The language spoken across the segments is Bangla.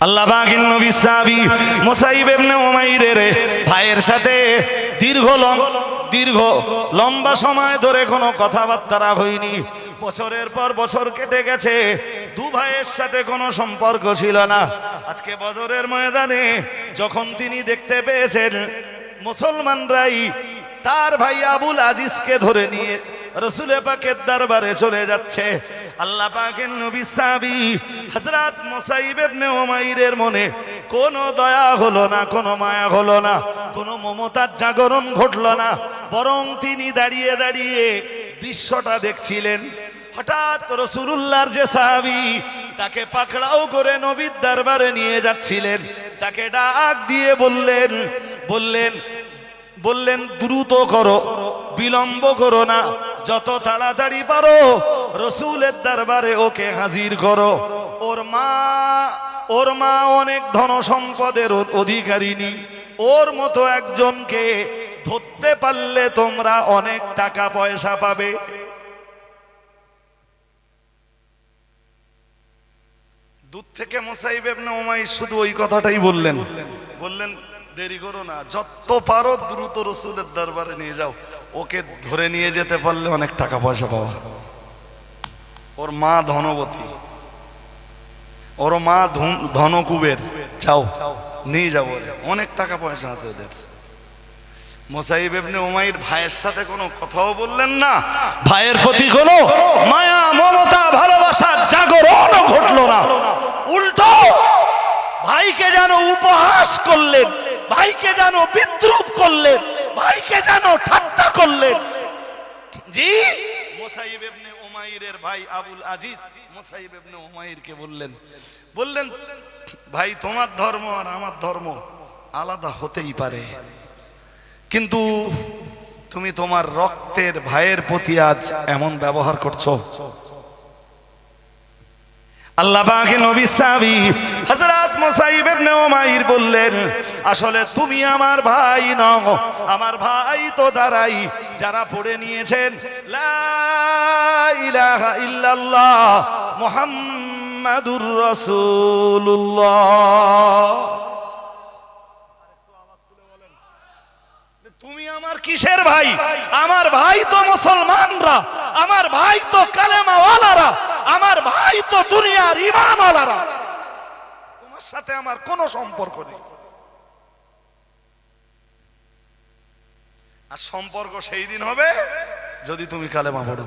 আল্লাহ বাগিন নবী সাহাবী মুসাইব ইবনে উমাইরের ভাইয়ের সাথে দীর্ঘ দীর্ঘ লম্বা সময় ধরে কোনো কথাবার্তা হয়নি। বছরের পর বছর কেটে গেছে। দু ভাইয়ের সাথে কোনো সম্পর্ক ছিল না। আজকে বদরের ময়দানে যখন তিনি দেখতে পেয়েছেন, মুসলমানরাই তার ভাই আবুল আজিজকে ধরে নিয়ে রসুলে পাকের দরবারে চলে যাচ্ছে। আল্লাহ পাকের নবী সাহাবী হযরত মুসাইব ইবনে উমাইরের মনে কোনো দয়া হলো না, কোনো মায়া হলো না, কোনো মমতার জাগরণ ঘটলো না, বরং তিনি দাঁড়িয়ে দাঁড়িয়ে দৃশ্যটা দেখছিলেন। হঠাৎ রসুলুল্লাহর যে সাহাবী তাকে পাকড়াও করে নবীর দরবারে নিয়ে যাচ্ছিলেন। তাকে ডাক দিয়ে বললেন বললেন বললেন, দ্রুত করো, বিলম্ব করো না, যত তাড়াতাড়ি পারো, রসুলের দরবারে ওকে হাজির করো। ওর মা ওর মা অনেক ধন সম্পদের অধিকারিনী ওর মতো একজনকে ধরতে পারলে তোমরা অনেক টাকা পয়সা পাবে। দূর থেকে মোসাইব উমাইর শুধু ওই কথাটাই বললেন। বললেন দেরি করো না, যত পারো দ্রুত রসুলের দরবারে নিয়ে যাও। ওকে ধরে নিয়ে যেতে পারলে অনেক টাকা পয়সা পাওয়া ওর মা ধনবতী। ওর মা ধন- ধনকুবের। চাও নিয়ে যাব অনেক টাকা পয়সা আছে ওদের। মোসাইব ইবনে উমাইর ভাইয়ের সাথে কোনো কথাও বললেন না। ভাইয়ের প্রতি কোনো মায়া, মমতা ভালোবাসার জাগরণও ঘটলো না। উল্টো ভাইকে যেন উপহাস করলেন। ভাইকে যেন বিদ্রুপ করলেন, ভাইকে যেন ঠাট্টা করলেন। জি? মোসাইব ইবনে উমাইরের ভাই আবুল আজিজ মোসাইব ইবনে উমাইরকে বললেন বললেন, ভাই, তোমার ধর্ম আর আমার ধর্ম আলাদা হতেই পারে। কিন্তু তুমি তোমার রক্তের ভাইয়ের প্রতি আজ এমন ব্যবহার করছ আল্লাহ পাকে নবী সাবি হযরত মুসাইব ইবনে উমাইর বললেন, আসলে তুমি আমার ভাই নও, আমার ভাই তো দাঁড়াই, যারা পড়ে নিয়েছেন, লা ইলাহা ইল্লাল্লাহ মুহাম্মাদুর রাসূলুল্লাহ। আমার কিসের ভাই? আমার ভাই তো মুসলমানরা, আমার ভাই তো কালেমাওয়ালারা, আমার ভাই তো দুনিয়ার ইমানওয়ালারা তোমার সাথে আমার কোনো সম্পর্ক নেই। আর সম্পর্ক সেই দিন হবে যদি তুমি কালেমা পড়ো।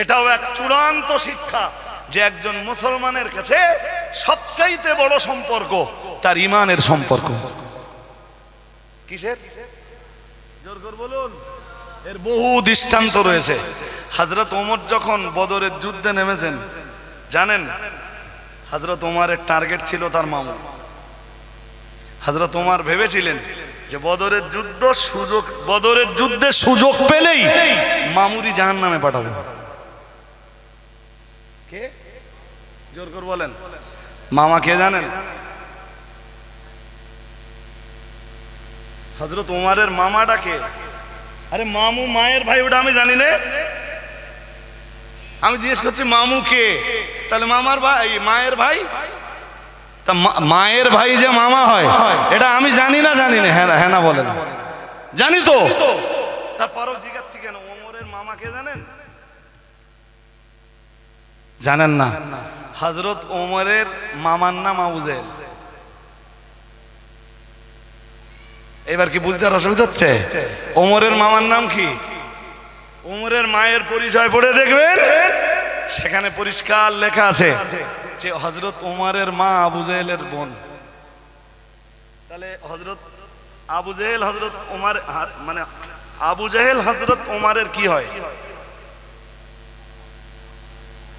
এটাও এক চূড়ান্ত শিক্ষা যে একজন মুসলমানের কাছে সবচাইতে বড় সম্পর্ক তার ইমানের সম্পর্ক। কিসের? জোর করে বলুন। এর বহু দৃষ্টান্ত রয়েছে। হজরত ওমর যখন বদরের যুদ্ধে নেমেছেন, জানেন, হজরত ওমারের টার্গেট ছিল তার মামু। হজরত ওমার ভেবেছিলেন যে বদরের যুদ্ধ সুযোগ, বদরের যুদ্ধে সুযোগ পেলেই মামুরি জাহান নামে পাঠাবো। কে? জোর করে বলেন। মামা কে জানেন? হজরত উমারের মামাটাকে আরে মামু মায়ের ভাই ওটা আমি জানি না। আমি জিজ্ঞেস করছি মামু কে? তাহলে মামার ভাই মায়ের ভাই? তা মায়ের ভাই যে মামা হয় এটা আমি জানি না জানি না। হ্যাঁ হ্যাঁ না হ্যাঁ না। বলেন জানি তো। তারপরও জিজ্ঞাসছি কেন ওমরের মামা কে জানেন? জানেন না। হজরত ওমরের মামার নাম আবু জেহেল এবার কি বুঝতে আর অসুবিধা হচ্ছে? ওমরের মামার নাম কি? ওমরের মায়ের পরিচয় পড়ে দেখবেন? সেখানে পরিষ্কার লেখা আছে যে হজরত ওমরের মা আবু জেহেলের বোন। তাহলে হজরত আবু জেহেল হজরত ওমার মানে আবু জেহেল হজরত ওমারের কি হয়?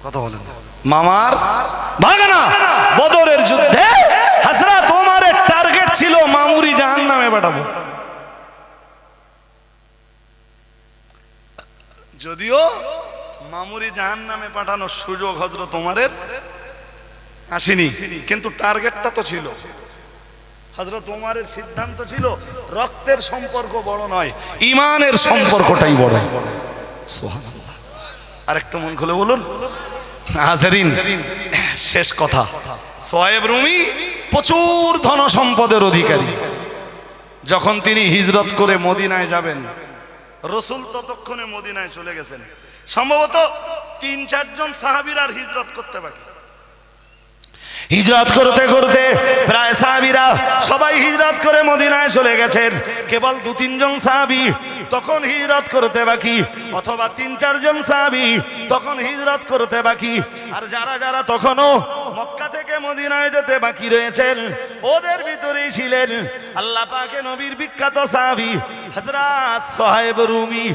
কথা বলেন মামার ভাগানা বদরের যুদ্ধে পাঠাবো। যদিও মামুরি জাহান্নামে পাঠানোর সুযোগ হযরত ওমরের আসেনি, কিন্তু টার্গেটটা তো ছিল। ওমরের সিদ্ধান্ত ছিল, রক্তের সম্পর্ক বড় নয়, ইমানের সম্পর্কটাই বড়। আরেকটু মন খুলে বলুন। হাজারিন, শেষ কথা। সোয়েব রুমি প্রচুর ধন সম্পদের অধিকারী। যখন তিনি হিজরত করে মদিনায় যাবেন, রসুল ততক্ষণে মদিনায় চলে গেছেন। সম্ভবত তিন চারজন সাহাবির আর হিজরত করতে বাকি। হিজরত করতে করতে প্রায় সাহাবিরা সবাই হিজরত করে মদিনায় চলে গেছেন। কেবল দু তিনজন সাহাবি তখন হিজরত করতে বাকি, অথবা তিন চারজন সাহাবি তখন হিজরত করতে বাকি। আর যারা যারা তখনও মক্কা থেকে মদিনায় যেতে বাকি রয়েছেন, ওদের ভিতরেই ছিলেন আল্লাহ পাকে নবীর বিখ্যাত সাহাবি হযরত সোহেব রুমি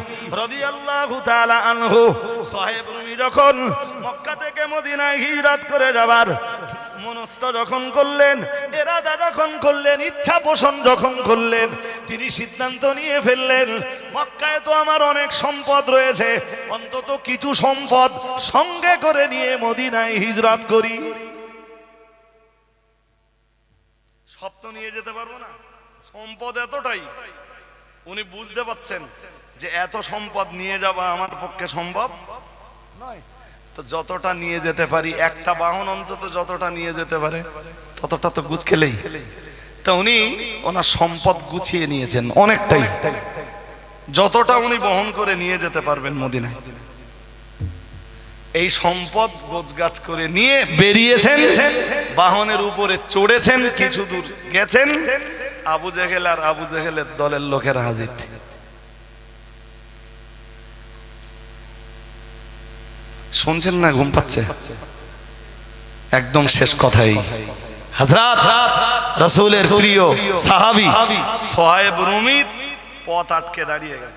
রাদিয়াল্লাহু তাআলা আনহু। সোহেব রুমি যখন মক্কা থেকে মদিনায় হিজরত করে যাবার মনস্থ যখন করলেন, এরাদা যখন করলেন, ইচ্ছা পোষণ যখন করলেন, তিনি সিদ্ধান্ত নিয়ে ফেললেন, মক্কায় তো আমার অনেক সম্পদ রয়েছে, অন্তত কিছু সম্পদ সঙ্গে করে নিয়ে মদিনায় করি। সব তো নিয়ে যেতে পারব না, সম্পদ এতটাই, উনি বুঝতে পারছেন যে এত সম্পদ নিয়ে যাওয়া আমার পক্ষে সম্ভব। তো যতটা নিয়ে যেতে পারি, একটা বাহন অন্তত যতটা নিয়ে যেতে পারে, ততটা তো গুছ খেলেই। তা উনি ওনার সম্পদ গুছিয়ে নিয়েছেন অনেকটাই। যতটা উনি বহন করে নিয়ে যেতে পারবেন মদিনায়। এই সম্পদ গোছগাছ করে নিয়ে বেরিয়েছেন, বাহনের উপরে চড়েছেন, কিছু দূর গেছেন, আবু জেহেল আর আবু জেহেলের দলের লোকেরা হাজির। শুনছেন না? ঘুম পাচ্ছে। একদম শেষ কথাই। হাজরাত রসুলের প্রিয় সাহাবি সোহেব রুমির পথ আটকে দাঁড়িয়ে গেল।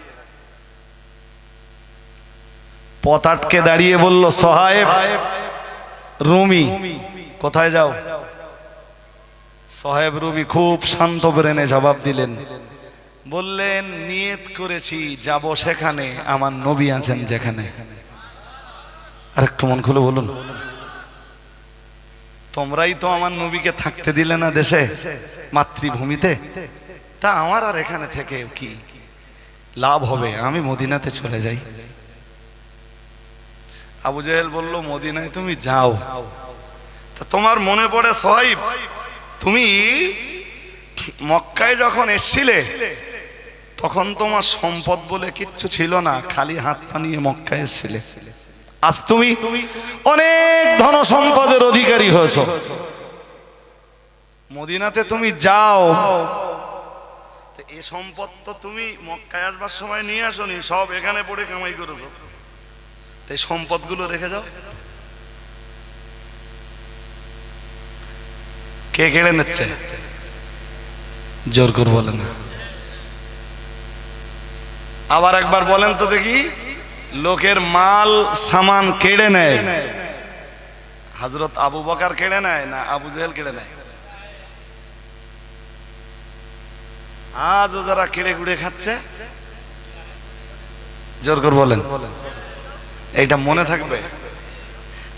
পথ আটকে দাঁড়িয়ে বলল সোহায়েব রুমি, কোথায় যাও? সোহেব রুমি খুব শান্ত ব্রেনে জবাব দিলেন, বললেন, নিয়ত করেছি, যাব সেখানে, আমার নবী আছেন যেখানে। আর একটু মন খুলে বলুন। তোমরাই তো আমার নবীকে থাকতে দিলে না দেশে, মাতৃভূমিতে। তা আমার আর এখানে থেকে কি? লাভ হবে, আমি মদিনাতে চলে যাই। আবু জাহেল বলল, মদিনায় তুমি যাও। তা তোমার মনে পড়ে সোহাইব তুমি মক্কায় যখন এসছিলে, তখন তোমার সম্পদ বলে কিচ্ছু ছিল না, খালি হাত পা নিয়ে মক্কায় এসছিলে। আজ তুমি অনেক ধন সম্পদের অধিকারী হয়েছ। মদিনাতে তুমি যাও। এ সম্পদ তো তুমি মক্কায় আসবার সময় নিয়ে আসনি, সব এখানে পড়ে কামাই করেছ। তো এই সম্পদগুলো রেখে যাও। কে কেড়ে নিচ্ছে? জোর করে বলে না। আবার একবার বলেন তো দেখি। লোকের মাল, সামান কেড়ে নেয়। হজরত আবু বকার কেড়ে নেয় না আবু জেহেল কেড়ে নেয়? আজও যারা কেড়ে কুড়ে খাচ্ছে, জোর করে বলেন। এটা মনে থাকবে?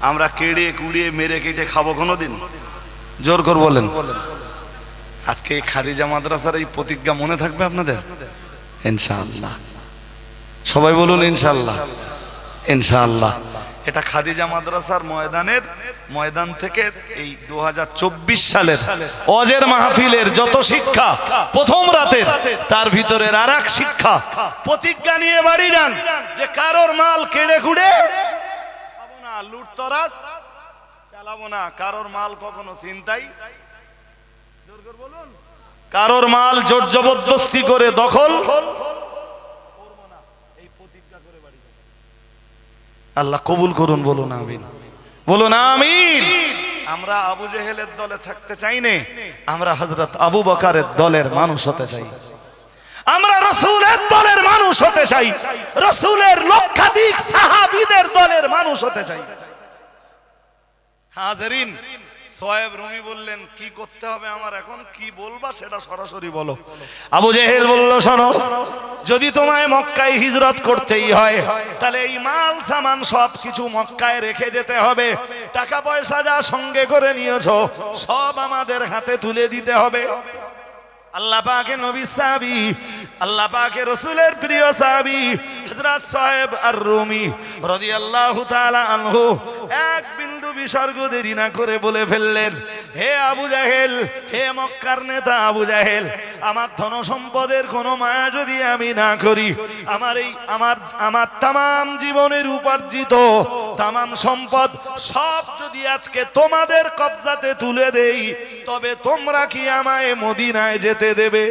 আমরা কেড়ে কুড়িয়ে মেরে কেটে খাব কোনোদিন? জোর করে বলেন। আজকে এই খাদিজা মাদ্রাসার এই প্রতিজ্ঞা মনে থাকবে আপনাদের? ইনশাআল্লাহ। সবাই বলুন ইনশাআল্লাহ। ইনশাআল্লাহ। এটা খাদিজা মাদ্রাসার ময়দানের ময়দান থেকে এই দু সালের অজের মাহফিলের যত শিক্ষা প্রথম রাতের, তার ভিতরের আর শিক্ষা, প্রতিজ্ঞা নিয়ে বাড়ি যান, যে কারোর মাল কেড়ে খাব না, লুটতরাজ, চালাবো না, কারোর মাল কখনো চিন্তাই বলুন। কারোর মাল জোর জবরদস্তি করে দখল। আল্লাহ কবুল করুন বলুন আমিন। বলুন আমিন। আমরা আবু জেহেলের দলে থাকতে চাই নে। আমরা হজরত আবু বকারের দলের মানুষ হতে চাই। আমরা রসুলের দলের মানুষ হতে চাই। রসুলের লক্ষাধিক সাহাবিদের দলের মানুষ হতে চাই। হাজারিন সোয়েব রুমি বললেন, কি করতে হবে আমার এখন? কি বলবা সেটা সরাসরি বলো। আবু জেহেল বলল, শোনো, যদি তোমায় মক্কায় হিজরত করতেই হয়, তাহলে এই মাল, সামান সব কিছু মক্কায় রেখে যেতে হবে। টাকা পয়সা যা সঙ্গে করে নিয়েছো, সব আমাদের হাতে তুলে দিতে হবে। আল্লাহ পাকে নবী সাহাবি, আল্লাহ পাকে রসুলের প্রিয় সাহাবি, হযরত সাহেব আর রুমি রাদিয়াল্লাহু তাআলা আনহু এক বিন্দু বিসর্গ দেরি না করে বলে ফেললেন, হে আবু জাহেল, হে মক্কার নেতা আবু জাহেল, আমার ধন সম্পদের কোনো মায়া যদি আমি না করি, আমার এই, আমার আমার তাম জীবনের উপার্জিত তাম সম্পদ সব যদি আজকে তোমাদের কবজাতে তুলে দেই তবে তোমরা কি আমায় মদিনায় যেতে দেবে?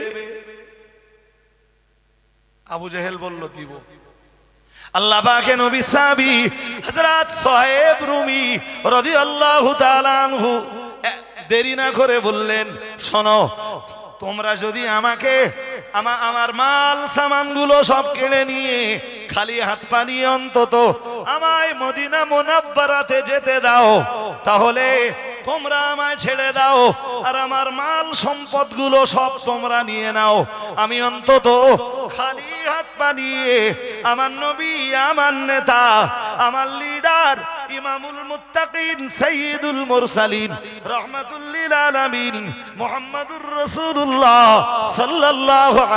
আবু জেহেল বলল, দিব। নবী হযরত সাহেব রুমি দেরি না করে বললেন, শোনো, তোমরা যদি আমাকে আমা, আমার মাল সামানগুলো সব কিনে নিয়ে খালি হাত পা নিয়ে অন্তত আমায় মদিনা মোনাব্বারাতে যেতে দাও, তাহলে তোমরা আমায় ছেড়ে দাও। আর আমার মাল সম্পদগুলো সব তোমরা নিয়ে নাও। আমি অন্তত খালি হাত বানিয়ে আমার নবী, আমার নেতা, আমার লিডার ইমামুল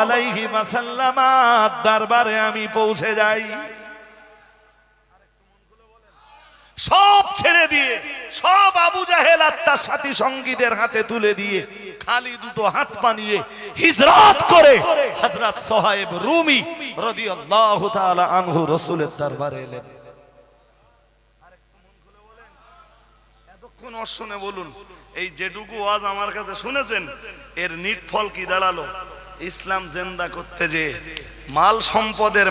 আলাইহি দরবারে আমি পৌঁছে যাই। সব ছেড়ে দিয়ে সব আবু জাহেল আর তার সাথী সঙ্গীদের হাতে তুলে দিয়ে খালি দুটো হাত পানিয়ে হিজরত করে হযরত সোহাইব রুমি রাদিয়াল্লাহু তাআলা আনহু রাসূলের দরবারে এলেন। এতক্ষণ শুনে বলুন, এই যেটুকু ওয়াজ আমার কাছে শুনেছেন, এর নিট ফল কি দাঁড়াল? ইসলাম জেন্দা করতে যে মাল সম্পদের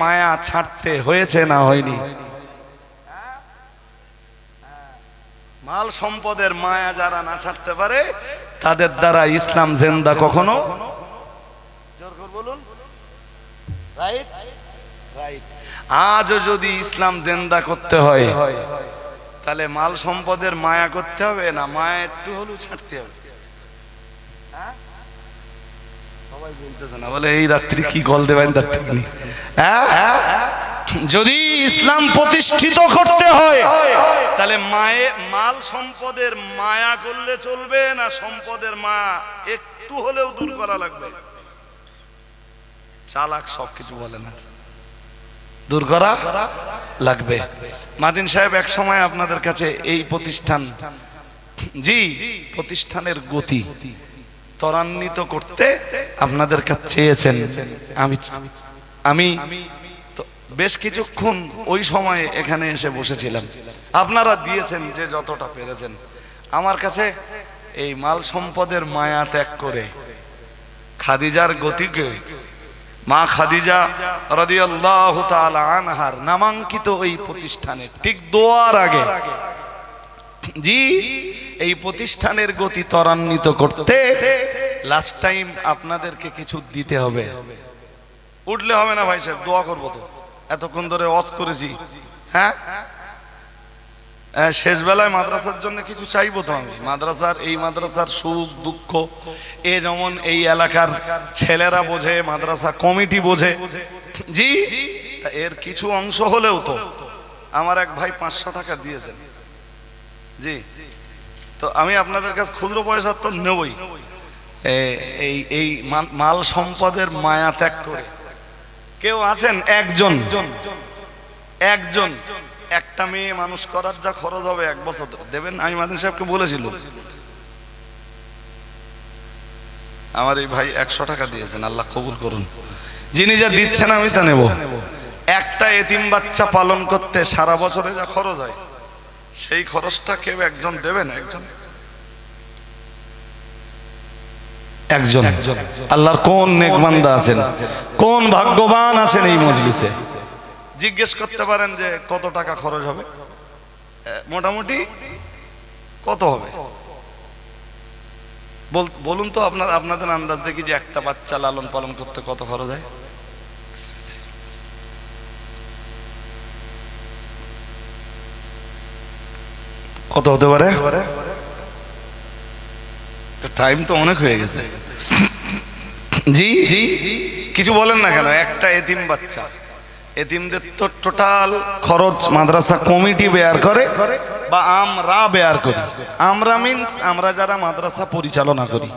মায়া ছাড়তে হয়েছে না হয়নি? মাল সম্পদের মায়া যারা না ছাড়তে পারে, তাদের দ্বারা ইসলাম জেন্দা কখনো? বলুন। রাইট রাইট আজও যদি ইসলাম জেন্দা করতে হয়, তাহলে মাল সম্পদের মায়া করতে হবে না? মায়া একটু হলেও ছাড়তে হবে। হ্যাঁ? সবাই বলতেছে না, বলে এই রাত্রি কি কল দেবেন তার ঠিক নেই। হ্যাঁ? যদি ইসলাম প্রতিষ্ঠিত করতে হয়, তাহলে মায়ে মাল সম্পদের মায়া করলে চলবে না সম্পদের মায়া একটু হলেও দূর করা লাগবে? চালাক সব কিছু বলে না। দূর করা লাগবে। মাদিন সাহেব এক সময় আপনাদের কাছে এই প্রতিষ্ঠান, জি, প্রতিষ্ঠানের গতি ত্বরান্বিত করতে আপনাদের কাছে চেয়েছেন। আমি আমি বেশ কিছুক্ষণ ওই সময়ে এখানে এসে বসেছিলাম। আপনারা দিয়েছেন যে যতটা পেরেছেন। আমার কাছে এই মাল সম্পদের মায়া ত্যাগ করে খাদিজার গতিকে, মা খাদিজা আনহার নামাঙ্কিত এই প্রতিষ্ঠানে ঠিক দোয়ার আগে, জি, এই প্রতিষ্ঠানের গতি ত্বরান্বিত করতে লাস্ট টাইম আপনাদেরকে কিছু দিতে হবে। উঠলে হবে না ভাই সাহেব, দোয়া করব তো। এতক্ষণ ধরে ওয়াজ করেছি। হ্যাঁ? হ্যাঁ, শেষ বেলায় মাদ্রাসার জন্য কিছু চাইব তো আমি। মাদ্রাসার এই মাদ্রাসার সুখ দুঃখ এ যেমন এই এলাকার ছেলেরা বোঝে মাদ্রাসা কমিটি বোঝে। জি? এর কিছু অংশ হলেও তো আমার এক ভাই পাঁচশো টাকা দিয়েছেন। জি? তো আমি আপনাদের কাছে ক্ষুদ্র পয়সা তো নেবই। এই এই মাল সম্পদের মায়া ত্যাগ করে। কেউ আছেন? একজন। একজন। একটা মেয়ে মানুষ করার যা খরচ হবে এক বছর দেবেন, আমি মাদিন সাহেবকে বলেছিল। আমার এই ভাই একশো টাকা দিয়েছেন, আল্লাহ কবুল করুন। যিনি যা দিচ্ছেন আমি তা নেব। একটা এতিম বাচ্চা পালন করতে সারা বছরে যা খরচ হয়, সেই খরচটা কেউ একজন দেবেন? একজন? একজন। আল্লাহর কোন নেকবান্দা আছেন? কোন ভাগ্যবান আছেন এই মজলিসে? জিজ্ঞেস করতে পারেন যে কত টাকা খরচ হবে? মোটামুটি কত হবে? বল- বলুন তো আপনার আপনাদের আন্দাজ দেখি যে একটা বাচ্চা লালন পালন করতে কত খরচ হয়। কত হতে পারে? টাইম তো অনেক হয়ে গেছে। জি জি কিছু বলেন না কেন? একটা এতিম বাচ্চা। এতিমদের তো টোটাল খরচ মাদ্রাসা কমিটি বেয়ার করে বা আমরা বেয়ার করি। আমরা মিন্স আমরা যারা মাদ্রাসা পরিচালনা করি।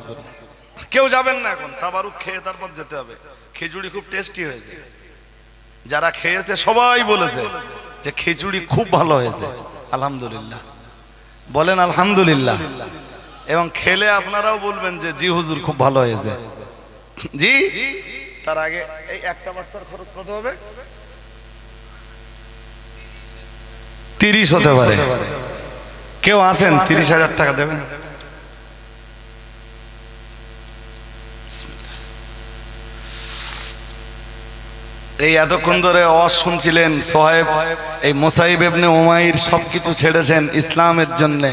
কেউ যাবেন না এখন তাবারুক খেয়ে তারপর যেতে হবে। খিচুড়ি খুব টেস্টি হয়েছে। যারা খেয়েছে সবাই বলেছে যে খিচুড়ি খুব ভালো হয়েছে। আলহামদুলিল্লাহ। বলেন আলহামদুলিল্লাহ। এবং খেলে আপনারাও বলবেন যে, জি, হুজুর, খুব ভালো হয়েছে। জি? তার আগে এই একটা বাচ্চার খরচ কত হবে? তিরিশ হতে পারে। কেউ আছেন? তিরিশ হাজার টাকা দেবেন? এই এতক্ষণ ধরে অস শুনছিলেন সোহেব এই মোসাইব এবনে উমাইর সবকিছু ছেড়েছেন ইসলামের জন্য।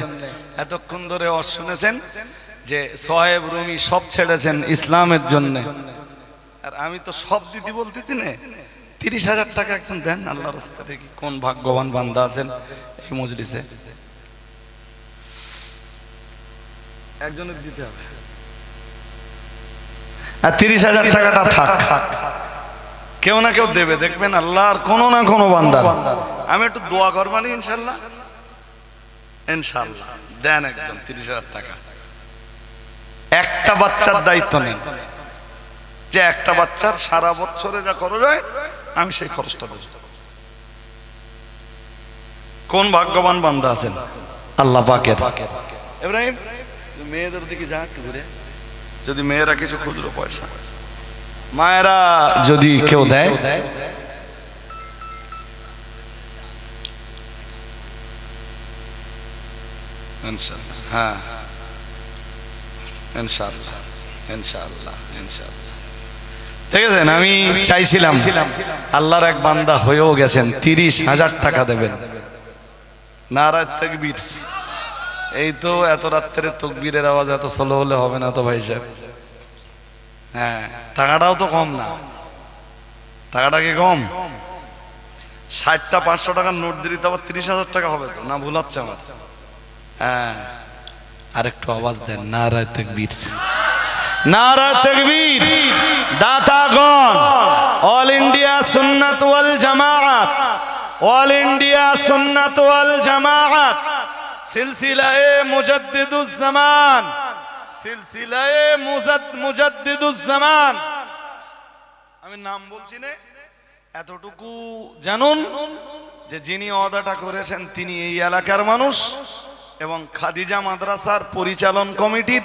এতক্ষণ ধরে অস শুনেছেন যে সোহেব রুমি সব ছেড়েছেন ইসলামের জন্য। আর আমি তো সব দিদি বলতেছি না, তিরিশ হাজার টাকা একজন দেন আল্লাহ রাস্তা দেখি কোন ভাগ্যবান বান্দা আছেন এই মজলিসে। একজনের দিতে হবে। আর তিরিশ হাজার টাকাটা থাক। কেউ না কেউ দেবে, দেখবেন আল্লাহর কোনো না কোনো বান্দার আমি একটু দোয়া করবানি ইনশাল্লাহ। ইনশাল্লাহ। দেন একজন, তিরিশ হাজার টাকা। একটা বাচ্চার দায়িত্ব নেন যে একটা বাচ্চার সারা বছরে যা খরচ হয়, আমি সেই খরচটা দেব। কোন ভাগ্যবান বান্দা আছেন? আল্লাহ পাকের। মেয়েদের দিকে যা একটু ঘুরে। যদি মেয়েরা কিছু খুচরো পয়সা, মায়েরা যদি কেউ দেয় ইনশাআল্লাহ। হ্যাঁ। ইনশাআল্লাহ ইনশাআল্লাহ ইনশাআল্লাহ। দেখেছেন আমি চাইছিলাম আল্লাহর এক বান্দা হয়েও গেছেন, তিরিশ হাজার টাকা দেবেন। নারায় তকবীর। এই তো এত রাত্রে তকবীরের আওয়াজ এত স্লো হলে হবে না তো ভাই সাহেব। হ্যাঁ টাকাটাও তো কম না। টাকাটা কি কম? ষাটটা পাঁচশো টাকার নোট দিলে তো আবার তিরিশ হাজার টাকা হবে তো, না ভুল হচ্ছে আমার? হ্যাঁ। আরেকটু আওয়াজ দেন, নারায় তকবীর। নারা তকবীর, দাতাগণ, অল ইন্ডিয়া সুন্নাত ওয়াল জামাআত অল ইন্ডিয়া সুন্নাত ওয়াল জামাআত সিলসিলায়ে মুজাদ্দিদুজ জামান, সিলসিলায়ে মুজাদ, মুজাদ্দিদুজ জামান। আমি নাম বলছি না, এতটুকু জানুন যে যিনি অদাটা করেছেন তিনি এই এলাকার মানুষ। এবং খাদিজা মাদ্রাসার পরিচালন কমিটির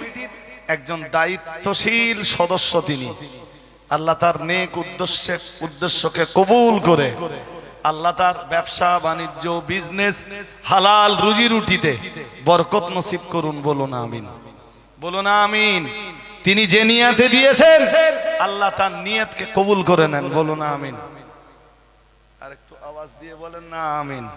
একজন দায়িত্বশীল সদস্য তিনি। আল্লাহ তার নেক উদ্দেশ্যে উদ্দেশ্যকে কবুল করে আল্লাহ তার ব্যবসা, বাণিজ্য, বিজনেস, হালাল রুজি রুটিতে বরকত নসিব করুন বলো না আমিন। বলো না আমিন। তিনি যে নিয়াতে দিয়েছেন, আল্লাহ তার নিয়তকে কবুল করে নেন বলো না আমিন। আর একটু আওয়াজ দিয়ে বলেন না, আমিন।